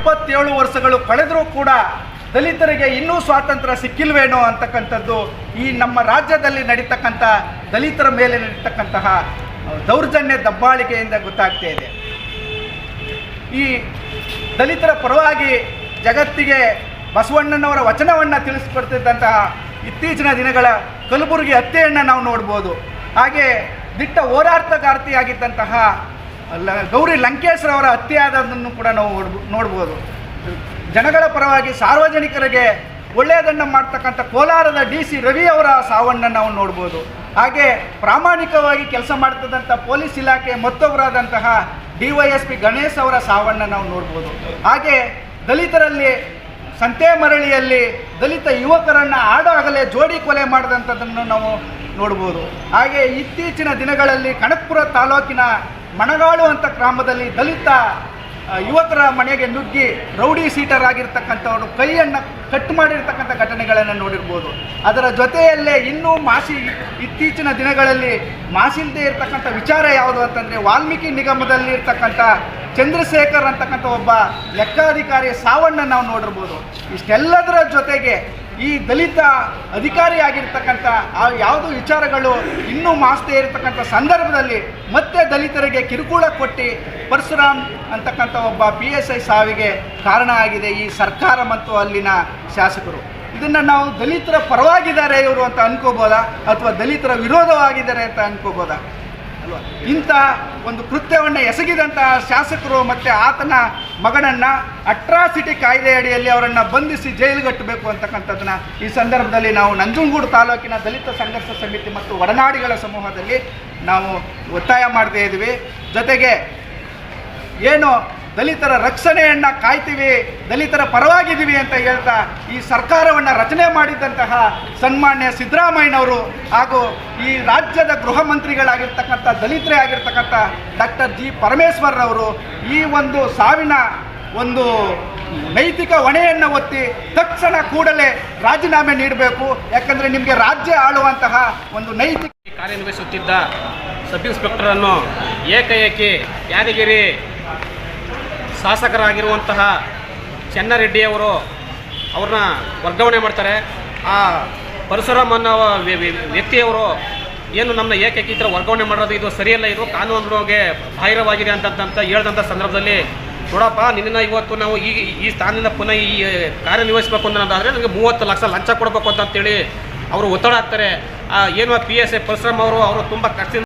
ಎಪ್ಪತ್ತೇಳು ವರ್ಷಗಳು ಕಳೆದರೂ ಕೂಡ ದಲಿತರಿಗೆ ಇನ್ನೂ ಸ್ವಾತಂತ್ರ್ಯ ಸಿಕ್ಕಿಲ್ವೇನೋ ಅಂತಕ್ಕಂಥದ್ದು ಈ ನಮ್ಮ ರಾಜ್ಯದಲ್ಲಿ ನಡೀತಕ್ಕಂಥ ದಲಿತರ ಮೇಲೆ ನಡೀತಕ್ಕಂತಹ ದೌರ್ಜನ್ಯ ದಬ್ಬಾಳಿಕೆಯಿಂದ ಗೊತ್ತಾಗ್ತಾ ಇದೆ. ಈ ದಲಿತರ ಪರವಾಗಿ ಜಗತ್ತಿಗೆ ಬಸವಣ್ಣನವರ ವಚನವನ್ನು ತಿಳಿಸ್ಕೊಡ್ತಿದ್ದಂತಹ ಇತ್ತೀಚಿನ ದಿನಗಳ ಕಲಬುರಗಿ ಹತ್ಯೆಯನ್ನು ನಾವು ನೋಡ್ಬೋದು. ಹಾಗೆ ದಿಟ್ಟ ಹೋರಾಟಗಾರ್ತಿಯಾಗಿದ್ದಂತಹ ಲ- ಗೌರಿ ಲಂಕೇಶ್ರವರ ಹತ್ಯೆ ಆದದನ್ನು ಕೂಡ ನಾವು ನೋಡ್ಬ- ನೋಡ್ಬೋದು. ಜನಗಳ ಪರವಾಗಿ ಸಾರ್ವಜನಿಕರಿಗೆ ಒಳ್ಳೆಯದನ್ನು ಮಾಡ್ತಕ್ಕಂಥ ಕೋಲಾರದ ಡಿ ಸಿ ರವಿ ಅವರ ಸಾವನ್ನು ನಾವು ನೋಡ್ಬೋದು. ಹಾಗೆ ಪ್ರಾಮಾಣಿಕವಾಗಿ ಕೆಲಸ ಮಾಡ್ತದಂಥ ಪೊಲೀಸ್ ಇಲಾಖೆ ಮತ್ತೊಬ್ಬರಾದಂತಹ D Y S P Ganesh ಅವರ ಸಾವನ್ನು ನಾವು ನೋಡ್ಬೋದು. ಹಾಗೆ ದಲಿತರಲ್ಲಿ ಸಂತೆ ಮರಳಿಯಲ್ಲಿ ದಲಿತ ಯುವಕರನ್ನು ಆಡಾಗಲೇ ಜೋಡಿ ಕೊಲೆ ಮಾಡಿದಂಥದ್ದನ್ನು ನಾವು ನೋಡ್ಬೋದು. ಹಾಗೆ ಇತ್ತೀಚಿನ ದಿನಗಳಲ್ಲಿ ಕನಕಪುರ ತಾಲೂಕಿನ ಮಣಗಾಳು ಅಂತ ಗ್ರಾಮದಲ್ಲಿ ದಲಿತ ಯುವಕರ ಮನೆಗೆ ನುಗ್ಗಿ ರೌಡಿ ಸೀಟರ್ ಆಗಿರ್ತಕ್ಕಂಥವರು ಕೈಯನ್ನು ಕಟ್ ಮಾಡಿರ್ತಕ್ಕಂಥ ಘಟನೆಗಳನ್ನು ನೋಡಿರ್ಬೋದು. ಅದರ ಜೊತೆಯಲ್ಲೇ ಇನ್ನೂ ಮಾಸಿ ಇತ್ತೀಚಿನ ದಿನಗಳಲ್ಲಿ ಮಾಸಿಲ್ದೇ ಇರತಕ್ಕಂಥ ವಿಚಾರ ಯಾವುದು ಅಂತಂದರೆ ವಾಲ್ಮೀಕಿ ನಿಗಮದಲ್ಲಿ ಇರ್ತಕ್ಕಂಥ ಚಂದ್ರಶೇಖರ್ ಅಂತಕ್ಕಂಥ ಒಬ್ಬ ಲೆಕ್ಕಾಧಿಕಾರಿ ಸಾವನ್ನು ನಾವು ನೋಡಿರ್ಬೋದು. ಇಷ್ಟೆಲ್ಲದರ ಜೊತೆಗೆ ಈ ದಲಿತ ಅಧಿಕಾರಿಯಾಗಿರ್ತಕ್ಕಂಥ ಆ ಯಾವುದು ವಿಚಾರಗಳು ಇನ್ನೂ ಮಾಸ್ದೇ ಇರತಕ್ಕಂಥ ಸಂದರ್ಭದಲ್ಲಿ ಮತ್ತೆ ದಲಿತರಿಗೆ ಕಿರುಕುಳ ಕೊಟ್ಟು ಪರಶುರಾಮ್ ಅಂತಕ್ಕಂಥ ಒಬ್ಬ ಪಿ ಎಸ್ ಐ ಸಾವಿಗೆ ಕಾರಣ ಆಗಿದೆ ಈ ಸರ್ಕಾರ ಮತ್ತು ಅಲ್ಲಿನ ಶಾಸಕರು. ಇದನ್ನು ನಾವು ದಲಿತರ ಪರವಾಗಿದ್ದಾರೆ ಇವರು ಅಂತ ಅನ್ಕೋಬೋದಾ ಅಥವಾ ದಲಿತರ ವಿರೋಧವಾಗಿದ್ದಾರೆ ಅಂತ ಅನ್ಕೋಬೋದಾ? ಇಂಥ ಒಂದು ಕೃತ್ಯವನ್ನು ಎಸಗಿದಂತಹ ಶಾಸಕರು ಮತ್ತು ಆತನ ಮಗನನ್ನು ಅಟ್ರಾಸಿಟಿ ಕಾಯ್ದೆ ಅಡಿಯಲ್ಲಿ ಅವರನ್ನು ಬಂಧಿಸಿ ಜೈಲುಗಟ್ಟಬೇಕು ಅಂತಕ್ಕಂಥದ್ದನ್ನ ಈ ಸಂದರ್ಭದಲ್ಲಿ ನಾವು ನಂಜುಂಗೂಡು ತಾಲೂಕಿನ ದಲಿತ ಸಂಘರ್ಷ ಸಮಿತಿ ಮತ್ತು ಒಡನಾಡಿಗಳ ಸಮೂಹದಲ್ಲಿ ನಾವು ಒತ್ತಾಯ ಮಾಡ್ತಾ ಇದ್ದೀವಿ. ಜೊತೆಗೆ ಏನು ದಲಿತರ ರಕ್ಷಣೆಯನ್ನು ಕಾಯ್ತೀವಿ, ದಲಿತರ ಪರವಾಗಿದ್ದೀವಿ ಅಂತ ಹೇಳ್ತಾ ಈ ಸರ್ಕಾರವನ್ನು ರಚನೆ ಮಾಡಿದಂತಹ ಸನ್ಮಾನ್ಯ ಸಿದ್ದರಾಮಯ್ಯನವರು ಹಾಗೂ ಈ ರಾಜ್ಯದ ಗೃಹ ಮಂತ್ರಿಗಳಾಗಿರ್ತಕ್ಕಂಥ, ದಲಿತರೇ ಆಗಿರ್ತಕ್ಕಂಥ ಡಾಕ್ಟರ್ ಜಿ ಪರಮೇಶ್ವರ್ರವರು ಈ ಒಂದು ಸಾವಿನ ಒಂದು ನೈತಿಕ ಹೊಣೆಯನ್ನು ಒತ್ತಿ ತಕ್ಷಣ ಕೂಡಲೇ ರಾಜೀನಾಮೆ ನೀಡಬೇಕು. ಯಾಕಂದರೆ ನಿಮಗೆ ರಾಜ್ಯ ಆಳುವಂತಹ ಒಂದು ನೈತಿಕ ಕಾರ್ಯನಿರ್ವಹಿಸುತ್ತಿದ್ದ ಸಬ್ ಇನ್ಸ್ಪೆಕ್ಟರನ್ನು ಏಕಾಏಕಿ ಯಾದಗಿರಿ ಶಾಸಕರಾಗಿರುವಂತಹ ಚೆನ್ನರೆಡ್ಡಿಯವರು ಅವ್ರನ್ನ ವರ್ಗಾವಣೆ ಮಾಡ್ತಾರೆ. ಆ ವ್ಯ- ವ್ಯಕ್ತಿಯವರು ಏನು ನಮ್ಮ ಏಕೆ ಥರ ವರ್ಗಾವಣೆ ಮಾಡೋದು? ಇದು ಸರಿಯಲ್ಲ, ಇದು ಕಾನೂನಿಗೆ ಬಾಹಿರವಾಗಿದೆ ಅಂತಂತ ಹೇಳಿದಂಥ ಸಂದರ್ಭದಲ್ಲಿ, ನೋಡಪ್ಪ ನಿನ್ನ ಇವತ್ತು ನಾವು ಈ ಈ ಸ್ಥಾನದಿಂದ ಪುನಃ ಈ ಕಾರ್ಯನಿರ್ವಹಿಸಬೇಕು ಅಂತಂದರೆ ನನಗೆ ಮೂವತ್ತು ಲಕ್ಷ ಲಂಚ ಕೊಡಬೇಕು ಅಂತಂತೇಳಿ ಅವರು ಒತ್ತಡ ಹಾಕ್ತಾರೆ. ಏನು ಪಿ ಎಸ್ ಎ ಪರಶುರಾಮ್ ಅವರು ಅವರು ತುಂಬ ಕಷ್ಟದಿಂದ